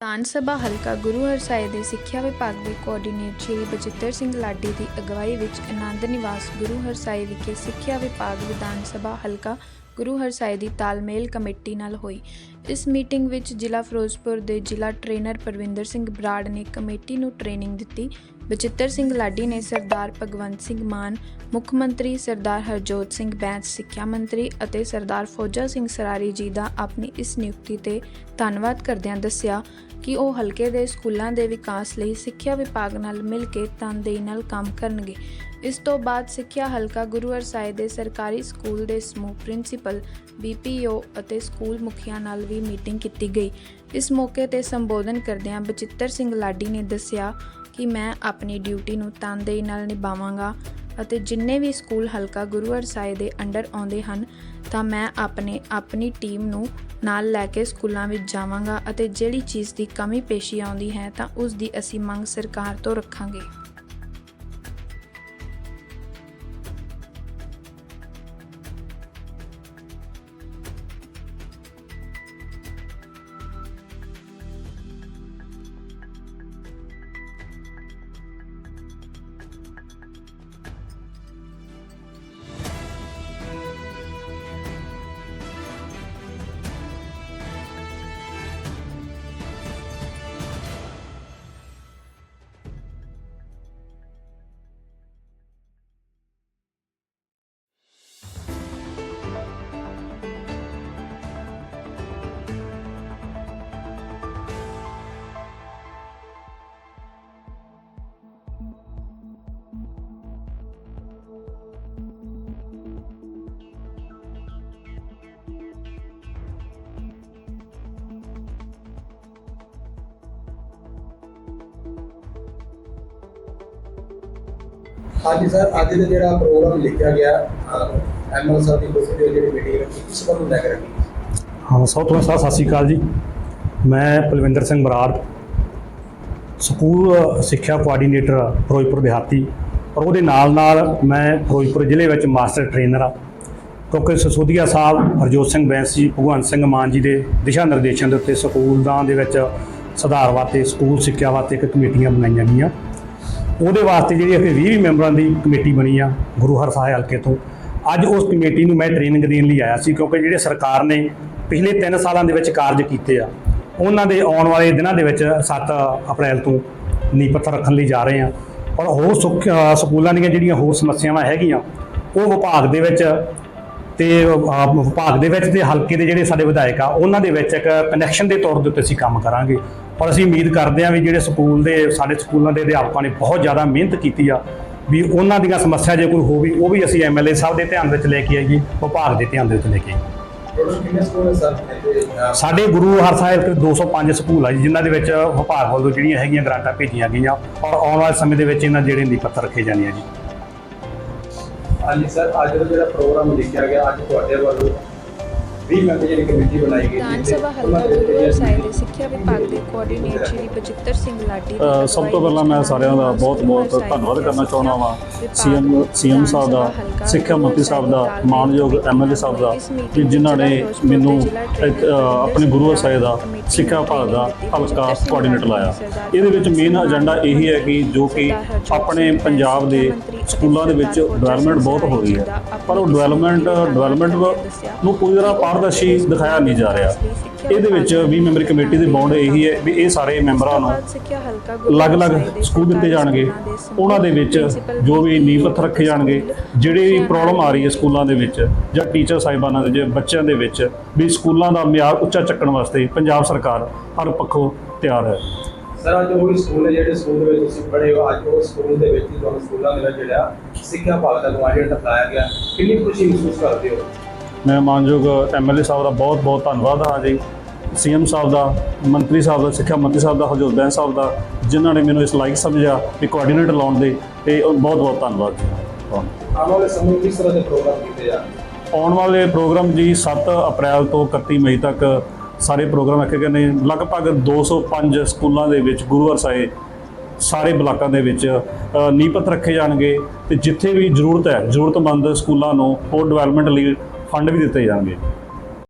ਵਿਧਾਨ ਸਭਾ ਹਲਕਾ ਗੁਰੂ ਹਰਸਾਏ ਦੇ ਸਿੱਖਿਆ ਵਿਭਾਗ ਦੇ ਕੋਆਰਡੀਨੇਟਰ ਸ਼੍ਰੀ ਬਚਿੱਤਰ ਸਿੰਘ ਲਾਡੀ ਦੀ ਅਗਵਾਈ ਵਿੱਚ ਆਨੰਦ ਨਿਵਾਸ ਗੁਰੂ ਹਰਸਾਏ ਵਿਖੇ ਸਿੱਖਿਆ ਵਿਭਾਗ ਵਿਧਾਨ ਸਭਾ ਹਲਕਾ ਗੁਰੂ ਹਰਸਾਏ ਦੀ ਤਾਲਮੇਲ ਕਮੇਟੀ ਨਾਲ ਹੋਈ। ਇਸ ਮੀਟਿੰਗ ਵਿੱਚ ਜ਼ਿਲ੍ਹਾ ਫਿਰੋਜ਼ਪੁਰ ਦੇ ਜ਼ਿਲ੍ਹਾ ਟ੍ਰੇਨਰ ਪਰਵਿੰਦਰ ਸਿੰਘ ਬਰਾੜ ਨੇ ਕਮੇਟੀ ਨੂੰ ਟ੍ਰੇਨਿੰਗ ਦਿੱਤੀ। ਬਚਿੱਤਰ ਸਿੰਘ ਲਾਡੀ ਨੇ ਸਰਦਾਰ ਭਗਵੰਤ ਸਿੰਘ ਮਾਨ, ਮੁੱਖ ਮੰਤਰੀ ਸਰਦਾਰ ਹਰਜੋਤ ਸਿੰਘ ਬੈਂਸ, ਸਿੱਖਿਆ ਮੰਤਰੀ ਅਤੇ ਸਰਦਾਰ ਫੌਜਾ ਸਿੰਘ ਸਰਾਰੀ ਜੀ ਦਾ ਆਪਣੀ ਇਸ ਨਿਯੁਕਤੀ ਤੇ ਧੰਨਵਾਦ ਕਰਦਿਆਂ ਦੱਸਿਆ ਕਿ ਉਹ ਹਲਕੇ ਦੇ ਸਕੂਲਾਂ ਦੇ ਵਿਕਾਸ ਲਈ ਸਿੱਖਿਆ ਵਿਭਾਗ ਨਾਲ ਮਿਲ ਕੇ ਤਨਦੇਹੀ ਨਾਲ ਕੰਮ ਕਰਨਗੇ। ਇਸ ਤੋਂ ਬਾਅਦ ਸਿੱਖਿਆ ਹਲਕਾ ਗੁਰੂ ਸਾਹਿਬ ਦੇ ਸਰਕਾਰੀ ਸਕੂਲ ਦੇ ਸਮੂਹ ਪ੍ਰਿੰਸੀਪਲ, ਬੀਪੀਓ ਅਤੇ ਸਕੂਲ ਮੁਖੀਆਂ ਨਾਲ ਵੀ ਮੀਟਿੰਗ ਕੀਤੀ ਗਈ। ਇਸ ਮੌਕੇ ਤੇ ਸੰਬੋਧਨ ਕਰਦਿਆਂ ਬਚਿੱਤਰ ਸਿੰਘ ਲਾਡੀ ਨੇ ਦੱਸਿਆ ਕਿ ਮੈਂ ਆਪਣੀ ਡਿਊਟੀ ਨੂੰ ਤਨਦੇਹੀ ਨਾਲ ਨਿਭਾਵਾਂਗਾ ਅਤੇ ਜਿੰਨੇ ਵੀ ਸਕੂਲ ਹਲਕਾ ਗੁਰੂ ਸਾਹਿਬ ਦੇ ਅੰਡਰ ਆਉਂਦੇ ਹਨ, ਤਾਂ ਮੈਂ ਆਪਣੇ ਆਪਣੀ ਟੀਮ ਨੂੰ ਨਾਲ ਲੈ ਕੇ ਸਕੂਲਾਂ ਵਿੱਚ ਜਾਵਾਂਗਾ ਅਤੇ ਜਿਹੜੀ ਚੀਜ਼ ਦੀ ਕਮੀ ਪੇਸ਼ੀ ਆਉਂਦੀ ਹੈ, ਤਾਂ ਉਸ ਦੀ ਅਸੀਂ ਮੰਗ ਸਰਕਾਰ ਤੋਂ ਰੱਖਾਂਗੇ। ਹਾਂਜੀ ਸਰ, ਅੱਜ ਦਾ ਜਿਹੜਾ ਪ੍ਰੋਗਰਾਮ ਲਿਖਿਆ ਗਿਆ ਐਮਐਲ ਸਾਹਿਬ ਦੀ ਕੁਰਸੀ ਤੇ ਜਿਹੜੀ ਮੀਟਿੰਗ ਰੱਖੀ ਇਸ ਬਾਰੇ ਲੈ ਕੇ ਰੱਖੀ। ਹਾਂ, ਸਭ ਤੋਂ ਪਹਿਲਾਂ ਸਤਿ ਸ਼੍ਰੀ ਅਕਾਲ ਜੀ। ਮੈਂ ਪਲਵਿੰਦਰ ਸਿੰਘ ਬਰਾੜ, ਸਕੂਲ ਸਿੱਖਿਆ ਕੋਆਰਡੀਨੇਟਰ ਫਿਰੋਜ਼ਪੁਰ ਦਿਹਾਤੀ। ਔਰ ਉਹਦੇ ਨਾਲ ਨਾਲ ਮੈਂ ਫਿਰੋਜ਼ਪੁਰ ਜ਼ਿਲ੍ਹੇ ਵਿੱਚ ਮਾਸਟਰ ਟ੍ਰੇਨਰ ਆ ਕਿਉਂਕਿ ਸਸੋਦੀਆ ਸਾਹਿਬ, ਹਰਜੋਤ ਸਿੰਘ ਬੈਂਸ ਜੀ ਭਗਵੰਤ ਸਿੰਘ ਮਾਨ ਜੀ ਦੇ ਦਿਸ਼ਾ ਨਿਰਦੇਸ਼ਾਂ ਦੇ ਉੱਤੇ ਸਕੂਲਾਂ ਦੇ ਵਿੱਚ ਸੁਧਾਰ ਵਾਸਤੇ, ਸਕੂਲ ਸਿੱਖਿਆ ਵਾਸਤੇ ਇੱਕ ਕਮੇਟੀਆਂ ਬਣਾਈਆਂ ਗਈਆਂ। ਉਹਦੇ ਵਾਸਤੇ ਜਿਹੜੀ ਇੱਕ 20 ਮੈਂਬਰਾਂ ਦੀ ਕਮੇਟੀ ਬਣੀ ਆ, ਗੁਰੂ ਹਰਸਾਏ ਹਲਕੇ ਤੋਂ। ਅੱਜ ਉਸ ਕਮੇਟੀ ਨੂੰ ਮੈਂ ਟ੍ਰੇਨਿੰਗ ਦੇਣ ਲਈ ਆਇਆ ਸੀ ਕਿਉਂਕਿ ਜਿਹੜੇ ਸਰਕਾਰ ਨੇ ਪਿਛਲੇ 3 ਸਾਲਾਂ ਦੇ ਵਿੱਚ ਕਾਰਜ ਕੀਤੇ ਆ, ਉਹਨਾਂ ਦੇ ਆਉਣ ਵਾਲੇ ਦਿਨਾਂ ਦੇ ਵਿੱਚ 7 ਅਪ੍ਰੈਲ ਤੋਂ ਨੀਂਹ ਪੱਥਰ ਰੱਖਣ ਲਈ ਜਾ ਰਹੇ ਆ। ਔਰ ਹੋਰ ਸੁੱਖ- ਸਕੂਲਾਂ ਦੀਆਂ ਜਿਹੜੀਆਂ ਹੋਰ ਸਮੱਸਿਆਵਾਂ ਹੈਗੀਆਂ, ਉਹ ਵਿਭਾਗ ਦੇ ਵਿੱਚ ਤੇ ਵਿਭਾਗ ਦੇ ਵਿੱਚ ਤੇ ਹਲਕੇ ਦੇ ਜਿਹੜੇ ਸਾਡੇ ਵਿਧਾਇਕ ਆ ਉਹਨਾਂ ਦੇ ਵਿੱਚ ਇੱਕ ਕਨੈਕਸ਼ਨ ਦੇ ਤੌਰ ਦੇ ਉੱਤੇ ਅਸੀਂ ਕੰਮ ਕਰਾਂਗੇ। ਔਰ ਅਸੀਂ ਉਮੀਦ ਕਰਦੇ ਹਾਂ ਵੀ ਜਿਹੜੇ ਸਕੂਲ ਦੇ ਸਾਡੇ ਸਕੂਲਾਂ ਦੇ ਅਧਿਆਪਕਾਂ ਨੇ ਬਹੁਤ ਜ਼ਿਆਦਾ ਮਿਹਨਤ ਕੀਤੀ ਆ ਵੀ ਉਹਨਾਂ ਦੀਆਂ ਸਮੱਸਿਆ ਜੇ ਕੋਈ ਹੋਵੇ ਉਹ ਵੀ ਅਸੀਂ ਐਮਐਲਏ ਸਾਹਿਬ ਦੇ ਧਿਆਨ ਵਿੱਚ ਲੈ ਕੇ ਆਈਏ ਵਿਭਾਗ ਦੇ ਧਿਆਨ ਦੇ ਵਿੱਚ ਲੈ ਕੇ ਆਈਏ। ਸਾਡੇ ਗੁਰੂ ਹਰਸਾਏ ਦੇ 205 ਸਕੂਲ ਆ ਜੀ ਜਿਨ੍ਹਾਂ ਦੇ ਵਿੱਚ ਵਿਭਾਗ ਵੱਲੋਂ ਜਿਹੜੀਆਂ ਹੈਗੀਆਂ ਗ੍ਰਾਂਟਾਂ ਭੇਜੀਆਂ ਗਈਆਂ ਔਰ ਆਉਣ ਵਾਲੇ ਸਮੇਂ ਦੇ ਵਿੱਚ ਇਹਨਾਂ ਜਿਹੜੇ ਨੀਂਹ ਪੱਥਰ ਰੱਖੇ ਜਾਣੇ ਆ ਜੀ। ਹਾਂਜੀ ਸਰ ਅੱਜ ਦਾ ਜਿਹੜਾ ਪ੍ਰੋਗਰਾਮ ਲਿਖਿਆ ਗਿਆ ਅੱਜ ਤੁਹਾਡੇ ਵੱਲੋਂ 20 ਮੈਂਬਰ ਜਿਹੜੀ ਕਮੇਟੀ ਬਣਾਈ ਗਈ ਵਿਧਾਨ ਸਭਾ ਹਲਕਾ ਦੇ ਗੁਰੂ ਦੇ ਸਿੱਖਿਆ ਵਿਭਾਗ ਦੇ ਕੋਆਰਡੀਨੇਟਰ ਸ਼੍ਰੀ ਬਚਿੱਤਰ ਸਿੰਘ ਲਾਡੀ ਸਭ ਤੋਂ ਪਹਿਲਾਂ ਮੈਂ ਸਾਰਿਆਂ ਦਾ ਬਹੁਤ-ਬਹੁਤ ਧੰਨਵਾਦ ਕਰਨਾ ਚਾਹੁੰਦਾ ਵਾਂ। ਸੀਐਮ ਸੀਐਮ ਸਾਹਿਬ ਦਾ ਸਿੱਖਿਆ ਮੰਤਰੀ ਸਾਹਿਬ ਦਾ ਮਾਨਯੋਗ ਐਮਐਲਏ ਸਾਹਿਬ ਦਾ ਕਿ ਜਿਨ੍ਹਾਂ ਨੇ ਮੈਨੂੰ ਆਪਣੇ ਗੁਰੂ ਸਾਹਿਬ ਦਾ ਸਿੱਖਿਆ ਵਿਭਾਗ ਦਾ ਹਲਕਾ ਕੋਆਰਡੀਨੇਟਰ ਲਾਇਆ। ਇਹਦੇ ਵਿੱਚ ਮੇਨ ਏਜੰਡਾ ਇਹੀ ਹੈ ਕਿ ਜੋ ਕਿ ਆਪਣੇ ਪੰਜਾਬ ਦੇ ਸਕੂਲਾਂ ਦੇ ਵਿੱਚ ਡਿਵੈਲਪਮੈਂਟ ਬਹੁਤ ਹੋ ਰਹੀ ਹੈ। ਪਰ ਉਹ ਡਿਵੈਲਪਮੈਂਟ ਡਿਵੈਲਪਮੈਂਟ ਨੂੰ ਪੂਰੀ ਤਰ੍ਹਾਂ ਪਾਰਦਰਸ਼ੀ ਦਿਖਾਇਆ ਨਹੀਂ ਜਾ ਰਿਹਾ। ਇਹਦੇ ਵਿੱਚ 20 ਮੈਂਬਰੀ ਕਮੇਟੀ ਦੇ ਬੌਂਡ ਇਹੀ ਹੈ ਵੀ ਇਹ ਸਾਰੇ ਮੈਂਬਰਾਂ ਨੂੰ ਅਲੱਗ-ਅਲੱਗ ਸਕੂਲ ਦਿੱਤੇ ਜਾਣਗੇ। ਉਹਨਾਂ ਦੇ ਵਿੱਚ ਜੋ ਵੀ ਨੀਂਹ ਪੱਥਰ ਰੱਖੇ ਜਾਣਗੇ। ਜਿਹੜੀ ਵੀ ਪ੍ਰੋਬਲਮ ਆ ਰਹੀ ਹੈ ਸਕੂਲਾਂ ਦੇ ਵਿੱਚ ਜਾਂ ਟੀਚਰ ਸਾਹਿਬਾਨਾਂ ਦੇ, ਜੇ ਬੱਚਿਆਂ ਦੇ ਵਿੱਚ ਵੀ ਸਕੂਲਾਂ ਦਾ ਮਿਆਰ ਉੱਚਾ ਚੱਕਣ ਵਾਸਤੇ ਪੰਜਾਬ ਸਰਕਾਰ ਹਰ ਪੱਖੋਂ ਤਿਆਰ ਹੈ। ਸਰ, ਅੱਜ ਉਹ ਸਕੂਲ ਜਿਹੜੇ ਸਕੂਲ ਦੇ ਵਿੱਚ ਤੁਸੀਂ ਪੜ੍ਹੇ ਹੋ, ਅੱਜ ਉਹ ਸਕੂਲ ਦੇ ਵਿੱਚ ਤੁਹਾਨੂੰ ਸਕੂਲਾਂ ਦੇ ਵਿੱਚ ਜਿਹੜਾ ਸਿੱਖਿਆ ਭਾਗ ਦਾ ਨਵਾਜਾ ਟਪਾਇਆ ਗਿਆ। ਕਿੰਨੀ ਖੁਸ਼ੀ ਮਹਿਸੂਸ ਕਰਦੇ ਹੋ? ਮੈਂ ਮਾਨਯੋਗ ਐਮਐਲਏ ਸਾਹਿਬ ਦਾ ਬਹੁਤ ਬਹੁਤ ਧੰਨਵਾਦ ਹਾਂ ਜੀ। ਸੀਐਮ ਸਾਹਿਬ ਦਾ ਮੰਤਰੀ ਸਾਹਿਬ ਦਾ ਸਿੱਖਿਆ ਮੰਤਰੀ ਸਾਹਿਬ ਦਾ ਹਰਜੋਤ ਬੈਂਸ ਸਾਹਿਬ ਦਾ ਜਿਨ੍ਹਾਂ ਨੇ ਮੈਨੂੰ ਇਸ ਲਾਇਕ ਸਮਝਿਆ ਵੀ ਕੋਆਰਡੀਨੇਟਰ ਲਾਉਣ ਦੇ ਤੇ ਬਹੁਤ ਬਹੁਤ ਧੰਨਵਾਦ ਜੀ। ਆਉਣ ਵਾਲੇ ਸਮੇਂ ਕਿਸ ਤਰ੍ਹਾਂ ਦੇ ਪ੍ਰੋਗਰਾਮ ਕੀਤੇ ਜਾਣਗੇ ਆਉਣ ਵਾਲੇ ਪ੍ਰੋਗਰਾਮ ਜੀ 7 ਅਪ੍ਰੈਲ ਤੋਂ 31 ਮਈ ਤੱਕ ਸਾਰੇ ਪ੍ਰੋਗਰਾਮ ਰੱਖੇ ਗਏ ਨੇ। ਲਗਭਗ 205 ਸਕੂਲਾਂ ਦੇ ਵਿੱਚ ਗੁਰੂ ਹਰਸਾਏ ਸਾਰੇ ਬਲਾਕਾਂ ਦੇ ਵਿੱਚ ਪੱਥਰ ਰੱਖੇ ਜਾਣਗੇ ਤੇ ਜਿੱਥੇ ਵੀ ਜ਼ਰੂਰਤ ਹੈ ਜ਼ਰੂਰਤਮੰਦ ਸਕੂਲਾਂ ਨੂੰ ਹੋਰ ਡਿਵੈਲਪਮੈਂਟ ਲਈ ਫੰਡ ਵੀ ਦਿੱਤੇ ਜਾਣਗੇ।